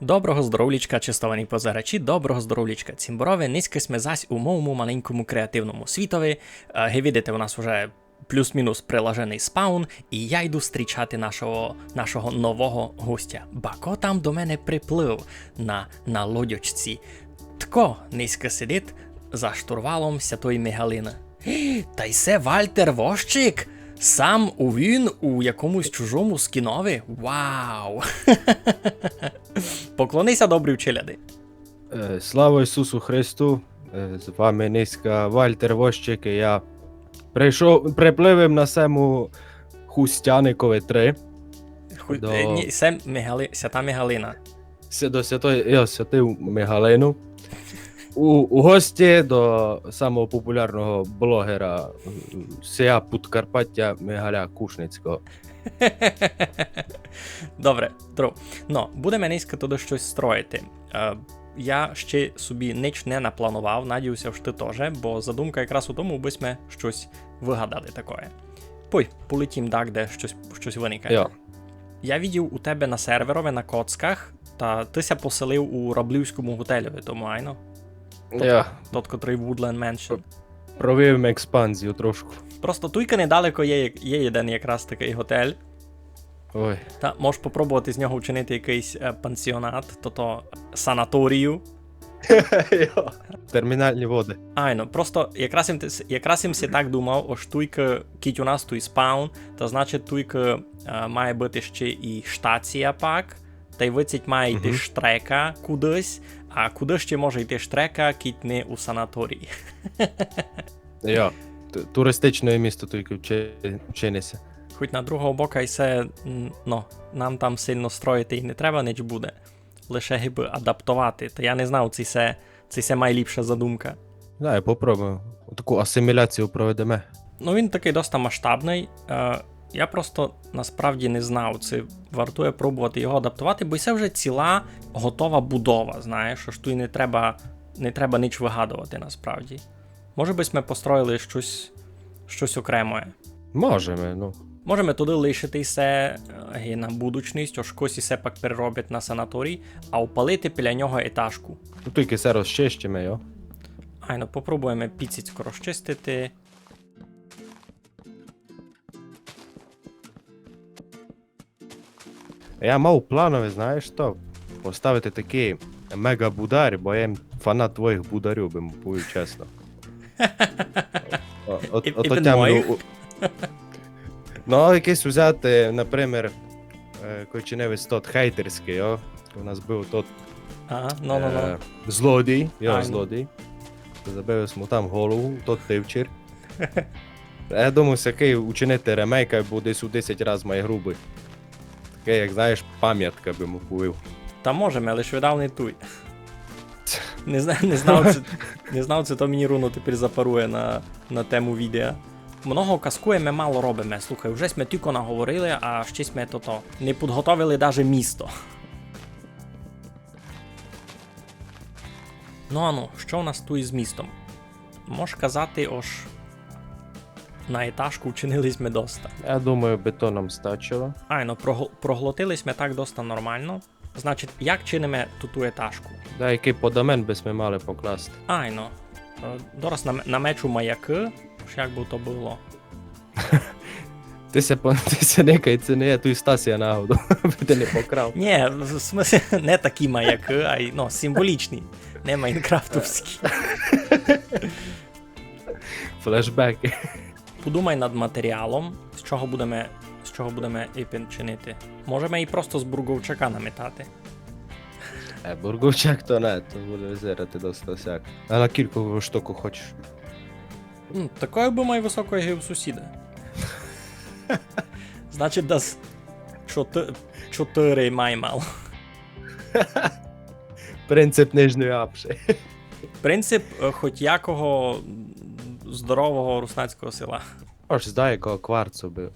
Доброго здоровлічка, чистовані позирачі, доброго здоровлічка. Цімборове, низько сме зась у моєму маленькому креативному світові. Е, Ви видите, у нас вже плюс-мінус прилажений спаун, і я йду зустрічати нашого, нашого нового гостя. Бако там до мене приплив на, на лодячці. Тко низько сидить за штурвалом Святої Мегалини. Та й се Вальтер Вощик! Сам у він у якомусь чужому скінові? Вау! Поклонися добрі вчеляди. Е, Слава Ісусу Христу! Е, З вами низька Вальтер Вощик, і я прийшов, припливем на сему Хустяникове 3 Хуй, До- е, ні, Це Мегали, свята Мегалина. Ся- до святої я святив Мегалину. У, у гості до самого популярного блогера Сія Подкарпаття Мегаля Кушницького. Добре, друг. Ну, будемо низько туди щось строїти. Е, я ще собі ніч не напланував, надіюся, що ти теж, бо задумка якраз у тому, аби ми щось вигадали таке. Пой, полетім так, де щось, щось виникає. Я. Я відів у тебе на серверові на коцках, та ти ся поселив у Раблівському готелі, тому айно. Я Тот, котрий Woodland Mansion. провів експанзію трошку. Просто туйка недалеко є, є один якраз такий готель. Ой. Та можеш попробувати з нього вчинити якийсь е, пансіонат, тобто санаторію. Термінальні води. Айно, просто якраз їм, якраз їм так думав, ось туйка кіть у нас туй спаун, та значить туйка е, має бути ще і штація пак, та й вицять має йти штрека кудись, а куди ще може йти штрека, кіть не у санаторії. Я. Т- Туристичне місто тільки вчи- вчинися. Хоч на другого бока і все, ну, нам там сильно строїти і не треба ніч буде. Лише гиби адаптувати. Та я не знав, це все, це все найліпша задумка. Да, попробуємо. Таку асиміляцію проведемо. Ну він такий доста масштабний. Я просто насправді не знав, чи вартує пробувати його адаптувати, бо це вже ціла готова будова, знаєш, що ж тут не треба, не треба ніч вигадувати насправді. Може би ми построїли щось, щось окреме. Можемо, ну. Можемо туди лишити все е, на будучність, ось когось ісе пак перероблять на санаторій, а опалити біля нього етажку. Ну тільки все розчищимо, йо. Айно, попробуємо піціцько розчистити. Я мав планове, знаєш то, поставити такий мега-будар, бо я фанат твоїх бударів, би мовив чесно. О- От, І- от, і от моїх? Ну, якийсь взяти, наприклад, е, коченевий стот хейтерський, о. У нас був тот Ага, ну. е, злодій, я злодій. Забив йому там голову, тот тивчир. Я думаю, який учинити ремейка буде десь у 10 разів має грубий. Таке, як знаєш, пам'ятка би мовив. Та можемо, але ж видав не туй. Не знаю, не знав, це, не знав, це то мені руно тепер запарує на, на тему відео. Много каскуємо, мало робимо. Слухай, вже ми тільки наговорили, а ще ми то, то не підготовили навіть місто. Ну а ну, що у нас тут із містом? Можеш казати, ож на етажку вчинились ми доста. Я думаю, бетоном стачило. Айно, прогл- проглотились ми так доста нормально. Значить, як чинимо ту ту етажку? Да, який подамен би ми мали покласти. Айно. Е, Дораз на, на мечу маяки, ж як би то було. Ти се, по- ти се некай, це не є той Стасія нагоду, би ти не покрав. Ні, в смислі, не такі маяки, а й ну, символічні, не майнкрафтовські. Флешбеки. Подумай над матеріалом, з чого будемо, з чого будемо іпін чинити. Можемо і просто з бурговчака наметати. Е, бурговчак то не, то буде визирати доста всяк. А на кільку штуку хочеш. М, Такої би має високої у сусіда. Значить, дас чоти- чотири маймал. Принцип нижньої апши. Принцип е, хоч якого здорового руснацького села. Аж здай якого кварцу би.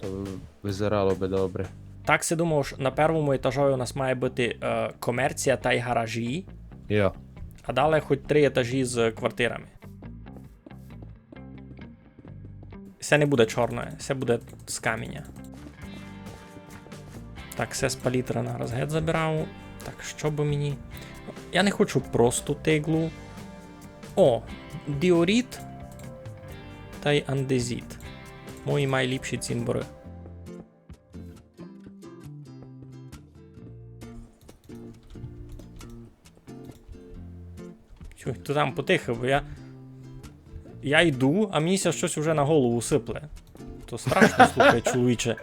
То визирало би добре. Так си думав, що на першому етажі у нас має бути е, комерція та й гаражі, Йо. а далі хоч три етажі з квартирами. Це не буде чорне, це буде з каміння. Так, все з палітра на розгет забирав. Так, що би мені. Я не хочу просто тиглу. О, діоріт та й андезіт. Мої найліпші цімбори. Чуй, там потихо, бо я. Я йду, а мені ся щось вже на голову сипле. То страшно, слухай, чоловіче.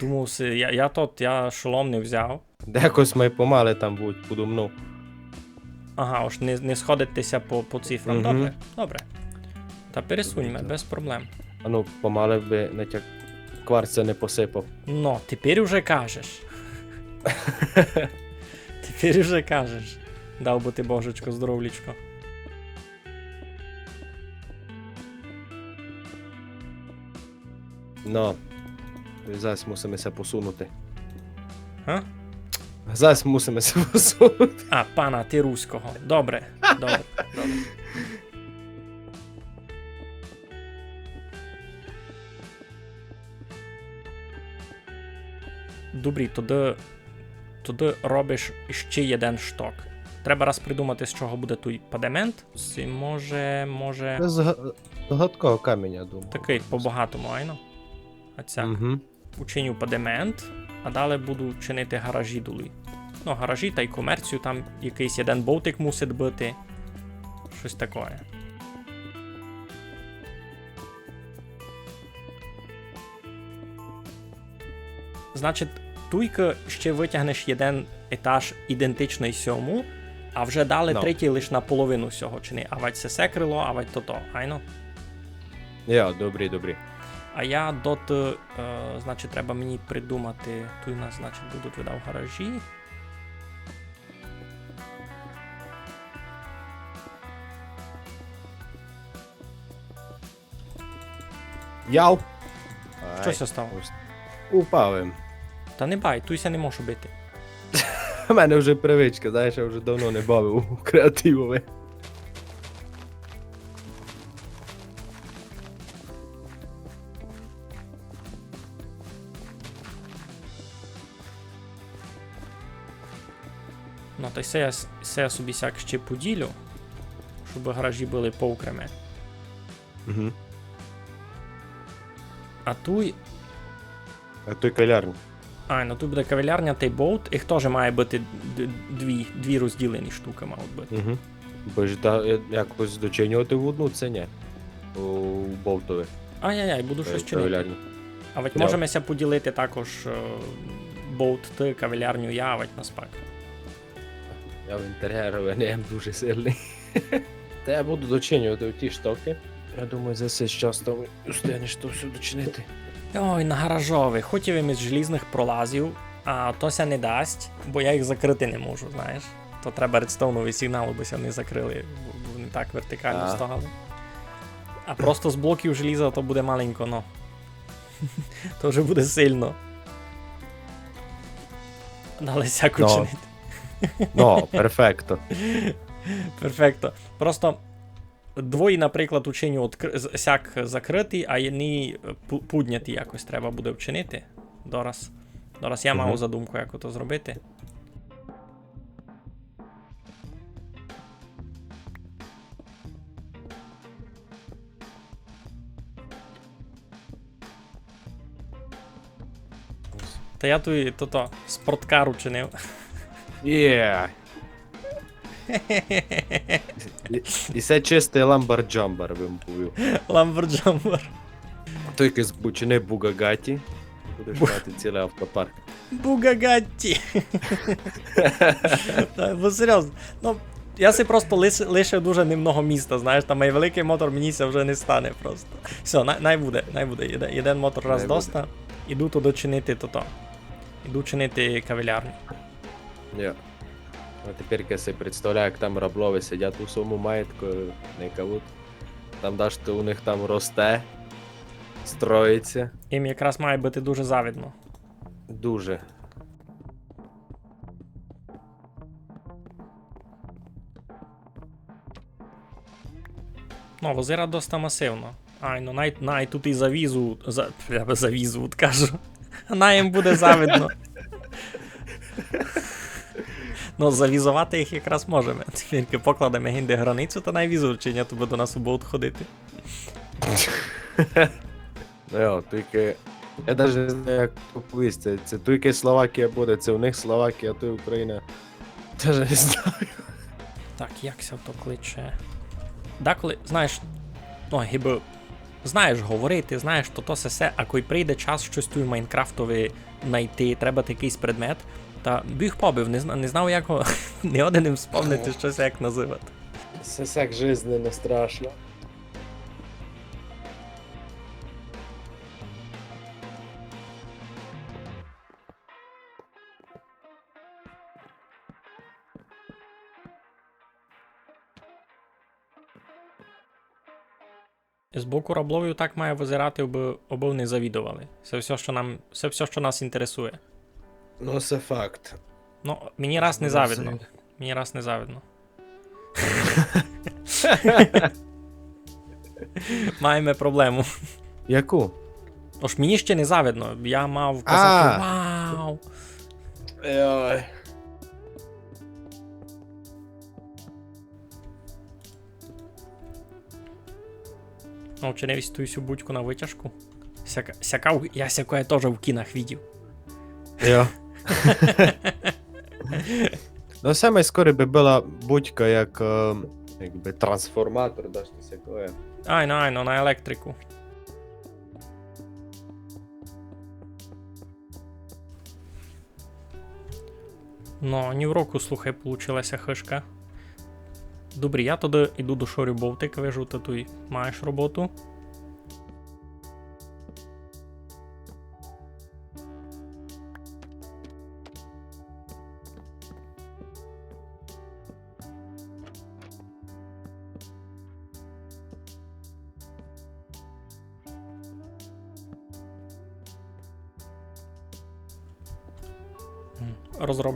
Думав, я, я тот, я шолом не взяв. Декось ми помали там будуть подумну. Ага, ось не, не сходитися по, по цифрам. Мгм. Добре, добре. Та пересуньме, без проблем. А ну, помали би натяк кварця не посипав. Ну, тепер уже кажеш. тепер уже кажеш. Дав би ти божечко, здоровлічко. Ну. Зараз мусимо се посунути. А? Зараз мусимо се посунути. А, пана, ти руського. Добре, добре, добре. Добрі, тоді, тоді робиш ще один шток. Треба раз придумати, з чого буде той падемент. Може, може. З га- гладкого каменя, думаю. Такий по-багатому, айно. А ця. Угу. Учиню падемент, а далі буду чинити гаражі долі. Ну, гаражі та й комерцію, там якийсь один болтик мусить бути. Щось таке. Значить, туйка ще витягнеш один етаж ідентичний сьому, а вже дали Ну. третій лише наполовину всього чини. А вать це секрило, а вать то-то, айно? Я, добрі, добрі. А я дот, е, значить, треба мені придумати. Тут у нас, значить, будуть видав гаражі. Яу! Щось остав. ось. Та не бай, туйся не можу бити. У мене вже привичка, знаєш, я вже давно не бавив у креативове. Ну, та й се я, с- се я собі сяк ще поділю, щоб гаражі були поокреме. Угу. А туй. А той калярні. А, ну тут буде кавалярня та й болт, їх теж має бути дві, дві розділені штуки, мають бути. Угу. Бо ж да, якось дочинювати в одну це ні. У болтове. Ай-яй-яй, буду щось чинити. А ведь Да. можемо ся поділити також е, болт ти, кавалярню я, а ведь на спак. Я в інтер'єрове не дуже сильний. Та я буду дочинювати ті штоки. Я думаю, за цей час там встигнеш то все дочинити. Ой, на гаражовий, хоч і він із желізних пролазів, а то ся не дасть, бо я їх закрити не можу, знаєш. То треба редстоуновий сигнал, бо не закрили, бо вони так вертикально А. стояли. А просто з блоків желіза то буде маленько, ну. то вже буде сильно. Дали сяку чинити. Ну, перфекто. Перфекто. Просто двоє, наприклад, учиню откр... з- сяк закритий, а пу- пудняті якось треба буде вчинити. Дораз. Дораз я мав задумку, як ото зробити. Та я тут то-то спорткар учинив. Є. І, і це чистий ламбарджамбар вимповів. Ламберджамбер. Той якийсь бучини Бугагаті. Будеш мати цілий автопарк. Бугагатті. Так, Бо серйозно. Ну, я си просто лише, лише дуже немного міста, знаєш, там мій великий мотор мені ся вже не стане просто. Все, най, най буде, най буде. Єде- Єден мотор раз доста. Іду туди чинити то-то. Іду чинити кавелярню. Я. А тепер я собі представляю, як там раблови сидять у своєму маєтку, не кавут. Там даш то у них там росте, строїться. Їм якраз має бути дуже завідно. Дуже. Ну, возира доста масивно. Ай, ну най, най тут і завізу. За, я би завізу от кажу. Най їм буде завидно. Ну, завізувати їх якраз можемо. Тільки покладемо гінде границю, та найвізу, чи ні, то буде до нас будуть ходити. Ну, йо, тільки. Я навіть не знаю, як поповісти. Це, тільки Словакія буде, це у них Словакія, а то Україна. Даже не знаю. Так, як ся то кличе. Деколи, знаєш, ну, гіби, знаєш говорити, знаєш, то то все а коли прийде час щось тут Майнкрафтові знайти, треба якийсь предмет, та біг побив, не, зна- не знав, як його не один не вспомнити щось як називати. Це так жизненно страшно. З боку рабловів так має визирати, аби обов не завідували. Це все, що нам, це все, що нас інтересує. Ну, це факт. Ну, мені раз не завидно. Мені раз не завидно. Маємо проблему. Яку? Тож мені ще не завидно. Я мав казати Вау! Ой. Ну, чи не весь ту всю будьку на витяжку. Сяка, сяка, я сякое теж в кінах видів. Jo. No same skoro by była budźka jak em, jakby transformator, dasz coś takiego. Айно, айно, на електрику. Ну, ні в року, слухай, получилася хишка. Добре, я тоді йду до шорю бовтик, вижу, ти тут маєш роботу.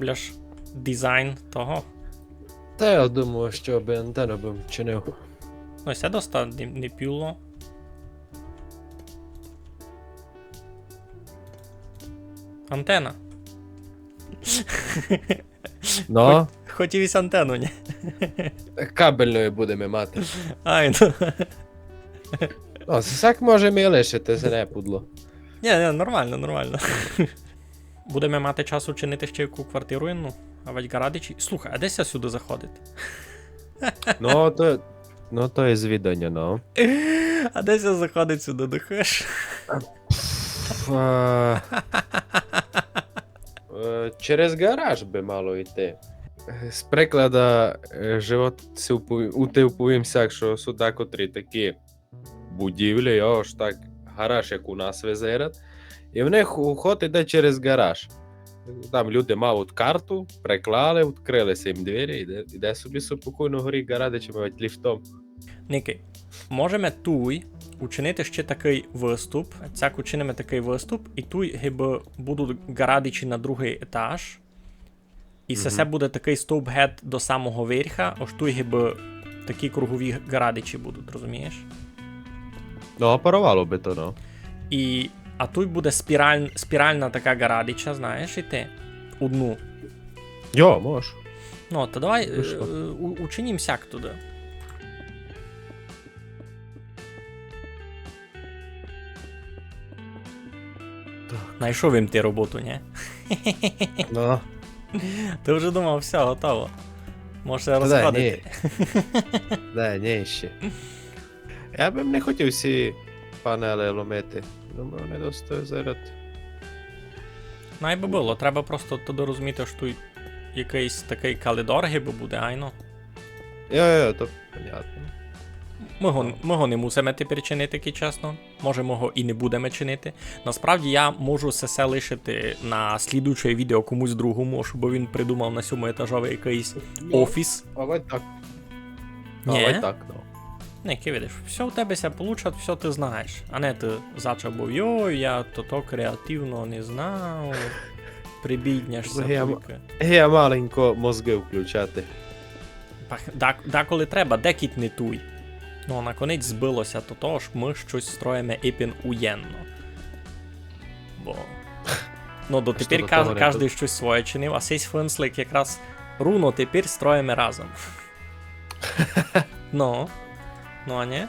Розробляш дизайн того. Та я думаю, що би антенну б чинив. Ну, це доста не. Антена. No, Хотів антенну, ні? кабельною будемо мати. Ай, ну. Це так можемо і лишити, це не пудло. Ні, ні, нормально, нормально. Будемо мати час учинити ще яку квартиру інну, а ведь гарадичі. Слухай, а десь я сюди заходити? Ну, то, ну, то є звідання, ну. А десь я заходить сюди до хеш. Е, е, Через гараж би мало йти. З прикладу, е, живот впов- що сюди котрі такі будівлі, ж так гараж, як у нас визират, і в них уход іде через гараж. Там люди мають карту, приклали, відкрилися їм двері, іде, іде собі спокійно горі гарадичі, мабуть, ліфтом. Ники, можемо туй учинити ще такий виступ. Цяк учинимо такий виступ, і туй гиби будуть гарадичі на другий етаж. І це все буде такий стовпгет до самого верха, аж туй гиби такі кругові гарадичі будуть, розумієш? Ну, парувало би то, ну. І, а тут буде спіраль, спіральна така гарадича, знаєш, іти. Одну. Йо, можеш. Ну, то давай Ну е, у- учинім сяк туди. Найшов їм ти роботу, ні? Ну. Ти вже думав, все, готово. Та дай, розходити. Да, ні, ще. Я би не хотів всі панели ломити. Думаю, не достою зараз. Найби було, треба просто тоді розуміти, що тут якийсь такий калидор гиби буде, айно. Йо-йо, то понятно. Ми його, ми його не мусимо тепер чинити, таки чесно. Може, ми його і не будемо чинити. Насправді я можу все лишити на слідуче відео комусь другому, щоб він придумав на сьому етажовий якийсь офіс. А вот так. А Ні. так, ну. Не, ки видиш, все у тебе ся получать, все ти знаєш. А не ти зачав був, йой, я то то креативно не знав. Прибідняшся. Я тільки». Я маленько мозги включати. Пах- Да, деколи треба, декіть не туй. Ну, а наконець збилося то того ж ми щось строїмо епін уєнно. Бо. Ну, дотепер кожен щось своє чинив, а сей фенслик якраз руно тепер строїмо разом. ну. Ну, а не?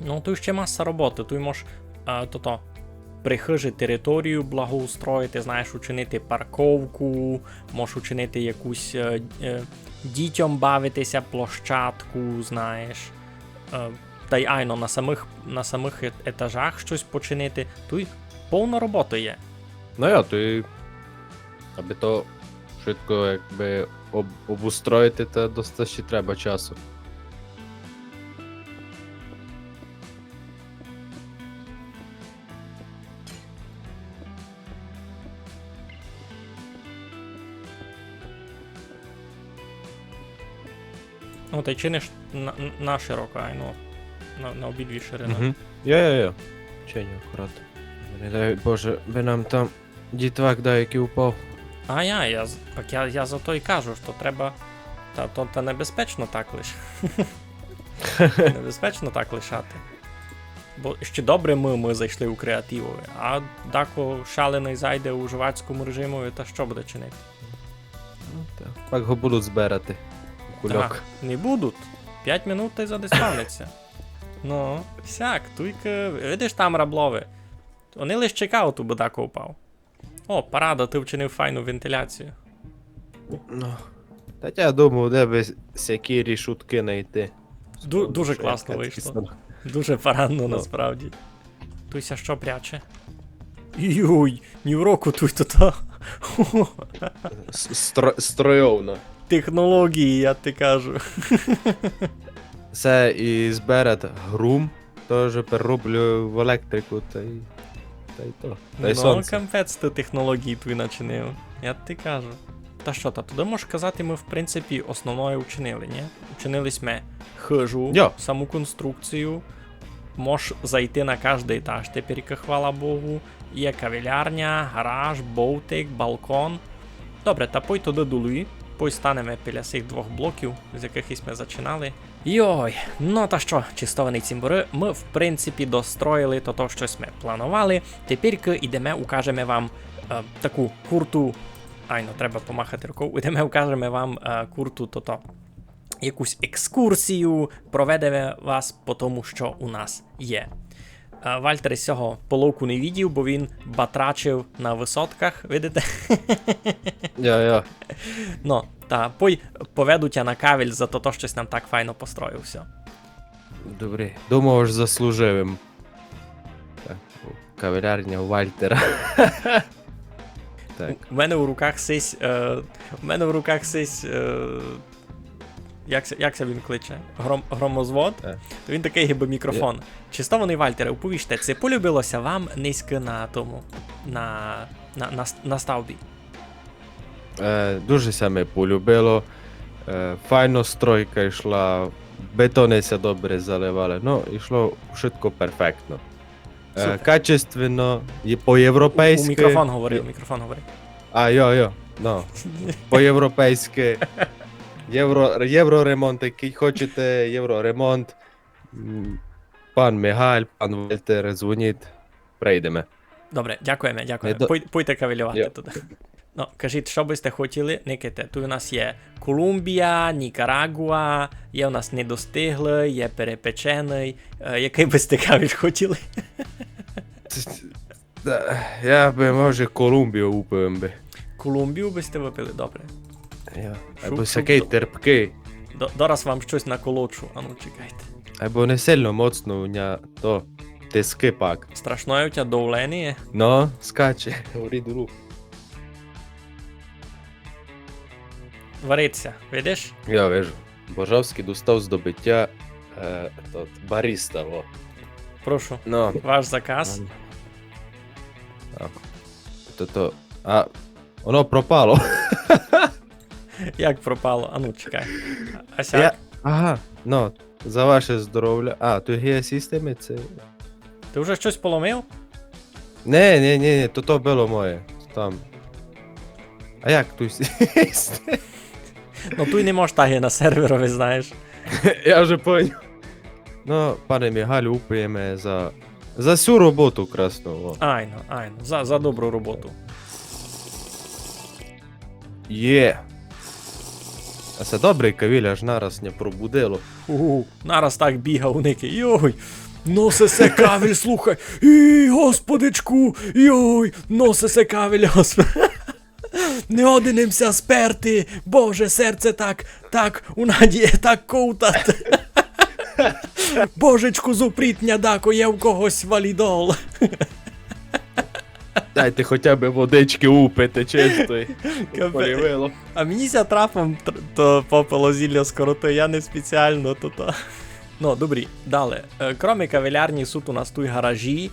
Ну, тут ще маса роботи. Тут можеш а, то-то, прихижи територію благоустроїти, знаєш, учинити парковку, можеш учинити якусь е, е, дітям бавитися, площадку, знаєш. Е, та й айно на самих, на самих е- етажах щось починити. Тут повна робота є. Ну ja, то і аби то швидко якби об, обустроїти, то ще треба часу. Ну, та й чиниш на, на широко, айно. На, на обидві ширини. Угу. Я, я, я. Чені акурат. Не дай Боже, би нам там дітвак да, який упав. А я, я, так я, я за то й кажу, що треба. Та то та небезпечно так лиш. небезпечно так лишати. Бо ще добре ми, ми зайшли у креативові, а дако шалений зайде у живацькому режимові, та що буде чинити? Ну, так. Так його будуть збирати. Кульок. Так, не будуть. 5 минут та й задиспавняться. Ну, всяк, туйка. Видиш там раблови. Вони лише чекали, ту будаку упав. О, парада, ти вчинив файну вентиляцію. Ну. Та я думав, де би всякі шутки знайти. Ду- дуже класно вийшло. Дуже парадно Ну. насправді. Туйся що пряче? Юй, ні в року туй то то. Стро- Стройовно. Технології, я ти кажу. Це і зберет грум, теж перероблю в електрику, та й. Та й то. Та й ну, сонце. кампець ти технології твій начинив. Я ти кажу. Та що, та туди можеш казати, ми в принципі основною вчинили, ні? Учинились ми хижу, Йо. саму конструкцію. Можеш зайти на кожний етаж, тепер, хвала Богу. Є кавілярня, гараж, боутик, балкон. Добре, та пой туди долуї. Пой станемо біля цих двох блоків, з яких ми зачинали. Йой, ну та що, чистований цімбури, ми в принципі достроїли то, то щось ми планували. Тепер йдемо, укажемо вам е, таку курту. Айно, треба помахати рукою. Йдемо, укажемо вам е, курту то-то. Якусь екскурсію, проведемо вас тому, що у нас є. Е, Вальтер із цього половку не відів, бо він батрачив на висотках, видите? Я, я. Ну, та пой поведуть я на кавель за то, щось нам так файно построїв все. Добре. Думав, ж заслужив. Так, у кавалярня у Вальтера. так. У мене в руках сись. Е, у мене в руках сись. Е, як, це- як це він кличе? Гром, громозвод? То він такий гиби мікрофон. Чистований Вальтере, уповіжте, це полюбилося вам низько на тому. На, на, на, на ставбі. Е, дуже саме полюбило. Е, файно стройка йшла, бетони се добре заливали. Ну, йшло швидко перфектно. Е, качественно, і У по-європейськи. мікрофон говорив, мікрофон говорив. А, йо, йо, ну. По-європейськи. Євро, євроремонт, який хочете, євроремонт. М, Пан Мигаль, пан Вальтер, дзвоніть, прийдемо. Добре, дякуємо, дякуємо. Не до- Пойте кавелювати Йо. туди. Ну, кажіть, що би сте хотіли, никайте. Тут у нас є Колумбія, Нікарагуа, є у нас недостиглий, є перепечений. Е, який би сте кавель хотіли? Та, Я би, може, Колумбію упив би. Колумбію би сте випили, добре. Я. Шук, Або шук, всякий до- терпкий. До, дораз вам щось наколочу, а ну чекайте. Або не сильно моцно у ня то тиски пак. Страшное у тебе давлення? Ну, скаче. Говорить рух. Вариться, видиш? Я вижу. Божовський достав з добиття е, тот, баріста. Во. Прошу, Ну, ваш заказ. так. То, то, а, воно пропало. Як пропало? А ну чекай. А? Я... Ага, ну, за ваше здоров'я. А, то є системи, це... Ти вже щось поломив? Не, не, не, не, то то було моє. Там. А як тут? Ну туй не можеш так і на серверові, знаєш. Я вже поняв. Ну, пане Мігалю, упаємо за. За всю роботу красного. Айно, айно, за, за добру роботу. Є. А це добре, кавіль аж нараз не пробудило. Угу, нараз так бігав ники. Йой. Носе се кавель, слухай. І, господичку, йой, носе се кавель, господи. Не одинимся сперти, Боже, серце так, так, у надії так ковтат. Божечку, зупріть нядако, є в когось валідол. Дайте хоча б водички упити, чистої. Полівило. А мені ся трапом тр- то попало зілля скоро, то я не спеціально, то то. Ну, добрі, далі. Е, Кроме кавелярні, тут у нас тут гаражі.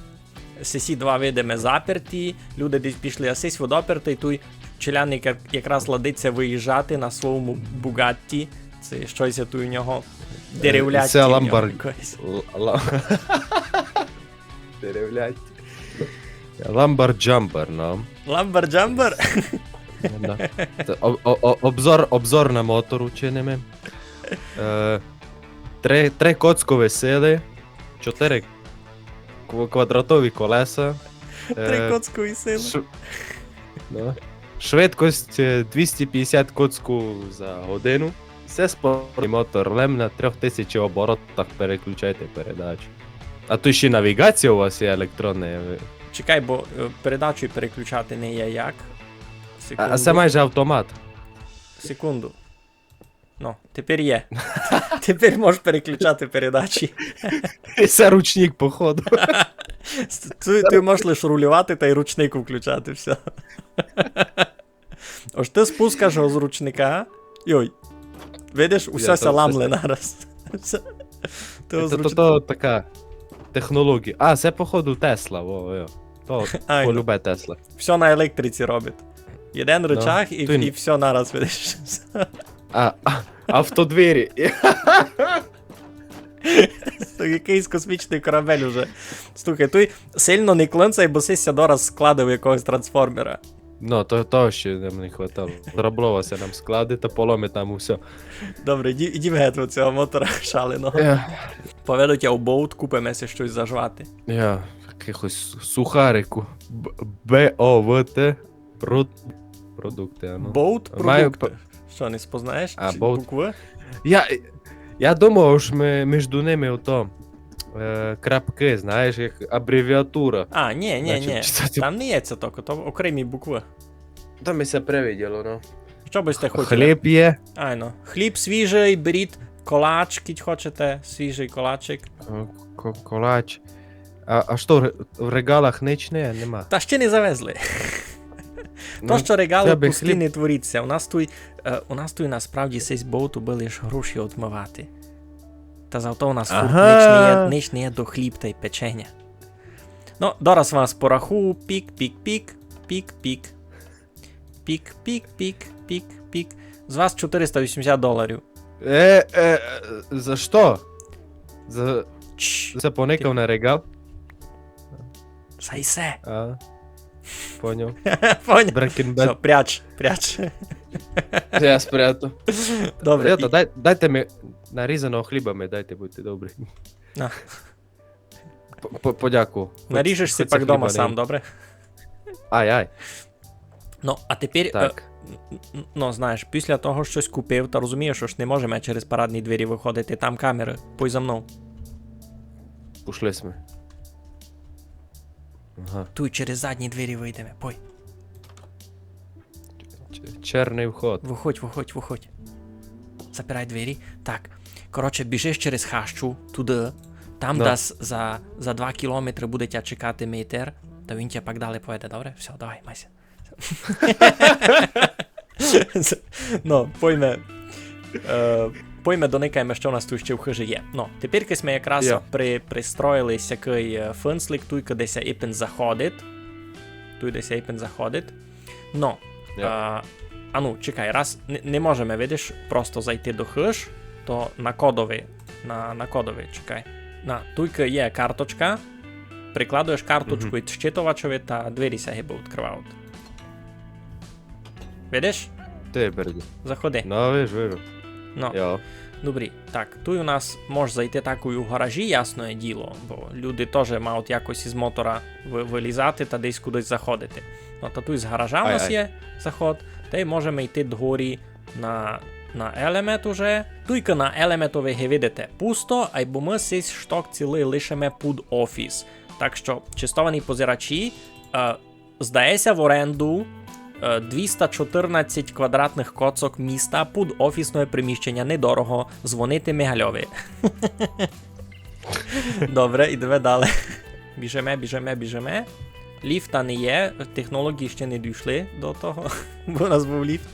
Сесі два видиме заперті, люди десь пішли, а сесь водопертий, той челяник якраз ладиться виїжджати на своєму Бугатті. Це щось я тут у нього деревляті. Це в нього Ламбор- якось. Л- ла- Деревлять. Нам. Ламбер-джамбер. Да. Це о- о- о- обзор, обзор на мотор учинимо. Е, три, три коцкові сили, чотири кв- квадратові колеса. Три коцкові сили. Ш... Да. Швидкость е, 250 коцку за годину. Це спортивний мотор лем на 3000 оборотах переключайте передачу. А то ще навігація у вас є електронна. ви- Чекай, бо е, передачу переключати не є як. Секунду. а це майже автомат. Секунду. Ну, тепер є. Тепер можеш переключати передачі. Це ручник, походу. Ти, ти можеш лише рулювати та й ручник включати, все. Ось ти спускаш його з ручника. Йой. Видиш, усе Я ся то- ламле нараз. Це то, така технологія. А, це походу Тесла. Во, йо. То Ай, полюбе Тесла. Все на електриці робить. Єдин рычаг і, то і все нараз, видиш. А, а автодвері. То якийсь космічний корабель уже. Слухай, той сильно не клинцай, бо сися дораз складив якогось трансформера. Ну, то, того ще нам не хватало. Зрабловася нам склади та поломи там усе. Добре, іді в геть цього мотора шаленого. Поведу тебе в боут, купимося щось зажвати. Я якихось сухарику. Б-О-В-Т. Прод... Продукти, а ну. Боут Маю продукти. Що, не спознаєш? А, Чи boat. букви? Я, я думав, що ми між ними ото. Е, крапки, знаєш, як абревіатура. А, ні, ні, ні. читати- Там не є це тільки, то окремі букви. Там ми це привиділо, ну. Що би сте хотіли? Хліб є. Айно. Хліб свіжий, беріть колач, кіть хочете, свіжий колачик. О, ко- Колач. А, а що, в регалах нічне, нема. Та ще не завезли. Ну, То, що регали пусті хліб. не творіться. У нас тут, е, у нас тут насправді сесь боуту були ж гроші отмивати. Та зато у нас Ага. ніч не є, до хліб та й печення. Ну, дораз вас пораху, пік, пік, пік, пік, пік. Пік, пік, пік, пік, пік. З вас 480 доларів. Е, е, за що? За, це поникав на регал? Сайсе. А, поняв. Поняв. Breaking Все, пряч, пряч. Я спрятав. Добре. Ребята, і- дай, дайте ми нарізаного хліба, ми дайте, будьте добрі. На. П- п- Подякую. Наріжешся Хоч це дома хліба сам, не- добре? Ай, ай. Ну, а тепер, е, Так. н- ну, знаєш, після того щось купив, та розумієш, що ж не можемо через парадні двері виходити, там камери, пой за мною. Пішли ми. Ага. Тут через задні двері вийдемо, пой. Ч- Черний вход. Виходь, виходь, виходь. Запирай двері. Так. Коротше, біжиш через хащу туди. Там Да. десь за, за 2 кілометри буде тебе чекати мейтер, та він тебе пак далі поведе, добре? Все, давай, майся. ну, пойме. Е, пойме доникаємо, що у нас тут ще в хижі є. Ну, тепер ми якраз Я. при, пристроїли сякий е, финслик, туй десь іпен заходить. Туй десь іпен заходить. Ну, Я. а, а ну, чекай, раз не, не можемо, видиш, просто зайти до хиж, то на кодовий, на, на кодовий, чекай. На, туйка є карточка, прикладуєш карточку від щитувачові та двері сяги будуть відкривати. Видиш? Ти переді. Заходи. Ну, виж, вижу. Ну, Йо. Добрі, так, тут у нас може зайти такою в гаражі, ясне діло, бо люди теж мають якось із мотора вилізати та десь кудись заходити. Ну, та тут з гаража у нас є заход, та й можемо йти дгорі на, на елемент уже. Туйка на елементові ви видите пусто, айбо ми сись шток цілий лишимо під офіс. Так що, чистовані позирачі, е, здається в оренду 214 квадратних коцок міста під офісне приміщення недорого. Дзвонити Мігальові. Добре, ідемо далі. Біжеме, біжеме, біжеме. Ліфта не є, технології ще не дійшли до того, бо у нас був ліфт.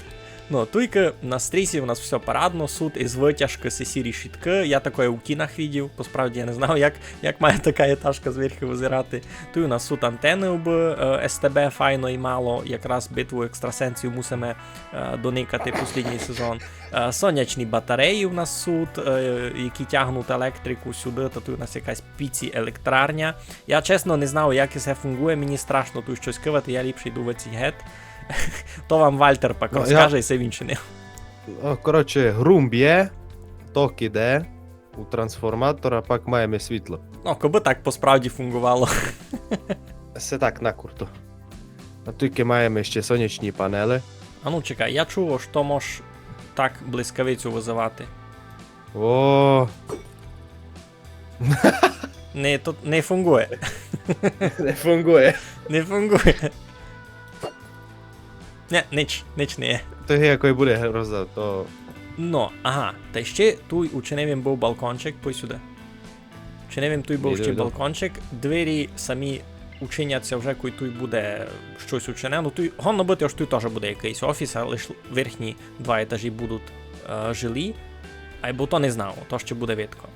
Ну, туйка на стрісі у нас все парадно, суд із витяжки сесі рішітки. Я такое у кінах видів, посправді я не знав, як, як має така етажка зверху визирати. Тут у нас суд антени об е, СТБ файно і мало, якраз битву екстрасенсів мусимо е, доникати послідній сезон. Е, сонячні батареї у нас суд, які тягнуть електрику сюди, та тут у нас якась піці електрарня. Я чесно не знав, як це фунгує, мені страшно тут щось кивати, я ліпше йду в цей гет. То вам Вальтер пак Ну, я- розкаже, і це він чинив. О, коротше, грум б'є, ток іде, у трансформатора пак маємо світло. Ну, коби так посправді фунгувало. Все так, на курту. А тільки маємо ще сонячні панели. А ну чекай, я чув, що можеш так блискавицю визивати. О, Не, то, не фунгує. не фунгує. Не фунгує. Не, ніч, ніч не є. То якої буде гроза, то Ну, ага, та ще тут у Ченевім був балкончик, пой сюди. Ченевім тут був ще балкончик, двері самі учиняться вже, коли тут буде щось учинено. Ну, тут, гонно бути, аж тут теж буде якийсь офіс, а лише верхні два етажі будуть е, жилі. Айбо то не знав, то ще буде видко.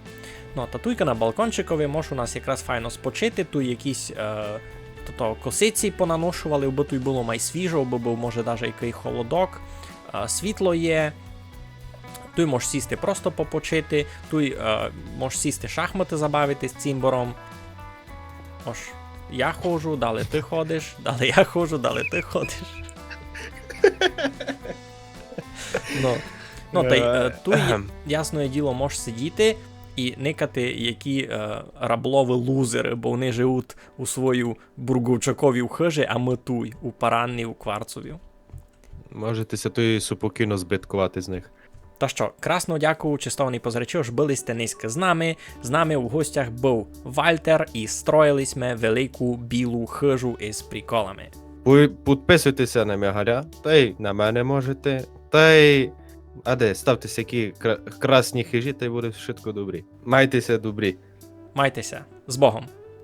Ну, та туйка на балкончикові може у нас якраз файно спочити, тут якісь е, то косиці понаношували, бо тут було май свіжо, бо був може навіть який холодок, е, світло є. Тут можеш сісти просто попочити, тут е, можеш сісти шахмати забавити з цимбором. Ож, я ходжу, далі ти ходиш, далі я ходжу, далі ти ходиш. ну, ну та й е, тут, є- ясне діло, можеш сидіти і никати, які е, раблові лузери, бо вони живуть у свою бургучакові хижі, а ми туй, у паранні, у кварцові. можете тої супокійно збиткувати з них. Та що, красно дякую, чистовний позрачу, ж були сте низько з нами. З нами у гостях був Вальтер і строїли ми велику білу хижу із приколами. Підписуйтеся на Мягаля, та й на мене можете. Та й. А де, ставте всякі кра- красні хижі, та й буде швидко добрі. Майтеся добрі. Майтеся з Богом!